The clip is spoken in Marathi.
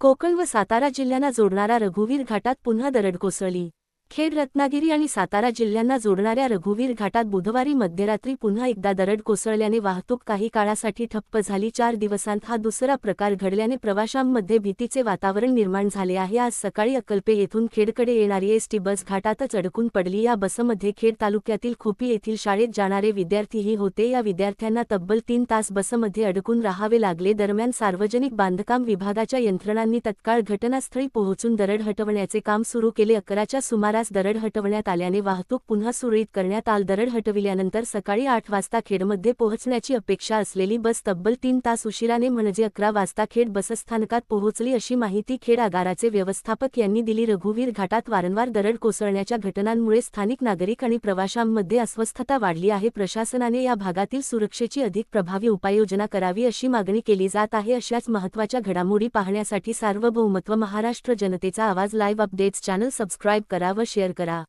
कोकण व सातारा जिल्ह्यांना जोडणारा रघुवीर घाटात पुन्हा दरड कोसळली. खेड रत्नागिरी आणि सातारा जिल्ह्यांना जोडणाऱ्या रघुवीर घाटात बुधवारी मध्यरात्री पुन्हा एकदा दरड कोसळल्याने वाहतूक काही काळासाठी ठप्प झाली. चार दिवसांत हा दुसरा प्रकार घडल्याने प्रवाशांमध्ये भीतीचे वातावरण निर्माण झाले आहे. आज सकाळी अकल्पे येथून खेडकडे येणारी एसटी बस घाटातच अडकून पडली. या बसमध्ये खेड तालुक्यातील खोपी येथील शाळेत जाणारे विद्यार्थीही होते. या विद्यार्थ्यांना तब्बल तीन तास बसमध्ये अडकून राहावे लागले. दरम्यान सार्वजनिक बांधकाम विभागाच्या यंत्रणांनी तत्काळ घटनास्थळी पोहोचून दरड हटवण्याचे काम सुरू केले. अकराच्या सुमारास दरड हटवण्यात आल्याने वाहतूक पुन्हा सुरळीत करण्यात आल. दरड हटविल्यानंतर सकाळी आठ वाजता खेडमध्ये पोहोचण्याची अपेक्षा असलेली बस तब्बल तीन तास उशिराने म्हणजे अकरा वाजता खेड बसस्थानकात पोहोचली अशी माहिती खेड आगाराचे व्यवस्थापक यांनी दिली. रघुवीर घाटात वारंवार दरड कोसळण्याच्या घटनांमुळे स्थानिक नागरिक आणि प्रवाशांमध्ये अस्वस्थता वाढली आहे. प्रशासनाने या भागातील सुरक्षेची अधिक प्रभावी उपाययोजना करावी अशी मागणी केली जात आहे. अशाच महत्त्वाच्या घडामोडी पाहण्यासाठी सार्वभौमत्व महाराष्ट्र जनतेचा आवाज. लाईव्ह अपडेट्स चॅनल सबस्क्राईब करा व शेअर करा.